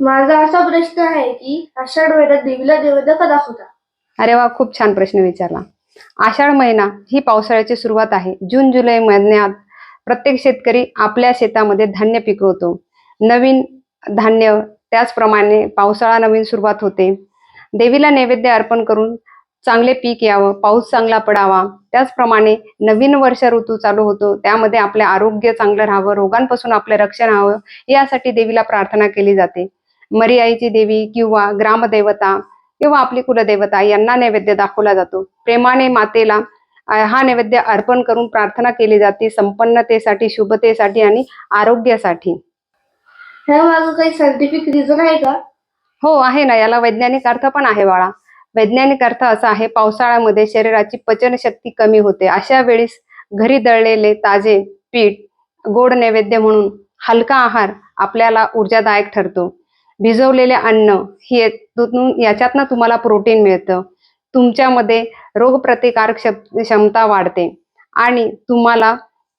माझा असा प्रश्न आहे की आषाढ महिन्यात देवीला नैवेद्य का दाखवतात अरे वा खूप छान प्रश्न विचारला. आषाढ महिना ही पावसाळ्याची सुरुवात आहे. जून जुलै महिन्यात प्रत्येक शेतकरी आपल्या शेतामध्ये धान्य पिकवतो. नवीन धान्य त्याचप्रमाणे पावसाळा नवीन सुरुवात होते. देवीला नैवेद्य अर्पण करून चांगले पीक यावं पाऊस चांगला पडावा. त्याचप्रमाणे नवीन वर्ष ऋतू चालू होतो. त्यामध्ये आपले आरोग्य चांगलं राहावं रोगांपासून आपलं रक्षण व्हावं यासाठी देवीला प्रार्थना केली जाते. मरियाईची देवी किंवा ग्रामदेवता किंवा आपली कुलदेवता यांना नैवेद्य दाखवला जातो. प्रेमाने मातेला हा नैवेद्य अर्पण करून प्रार्थना केली जाते संपन्नतेसाठी शुभतेसाठी आणि आरोग्यासाठी. काही सायंटिफिक रिझन आहे का? हो आहे ना. याला वैज्ञानिक अर्थ पण आहे बाळा. वैज्ञानिक अर्थ असा आहे पावसाळ्यामध्ये शरीराची पचनशक्ती कमी होते. अशा वेळेस घरी दळलेले ताजे पीठ गोड नैवेद्य म्हणून हलका आहार आपल्याला ऊर्जादायक ठरतो. भिजवलेले अन्न हे याच्यातनं तुम्हाला प्रोटीन मिळतं. तुमच्यामध्ये रोगप्रतिकारक क्षमता वाढते आणि तुम्हाला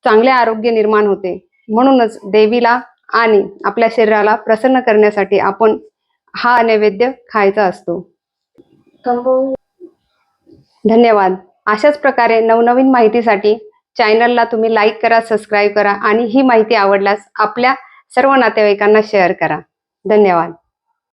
चांगले आरोग्य निर्माण होते. म्हणूनच देवीला आणि आपल्या शरीराला प्रसन्न करण्यासाठी आपण हा नैवेद्य खायचा असतो. धन्यवाद. अशाच प्रकारे नवनवीन माहितीसाठी चॅनलला तुम्ही लाईक करा सबस्क्राईब करा आणि ही माहिती आवडल्यास आपल्या सर्व नातेवाईकांना शेअर करा. धन्यवाद.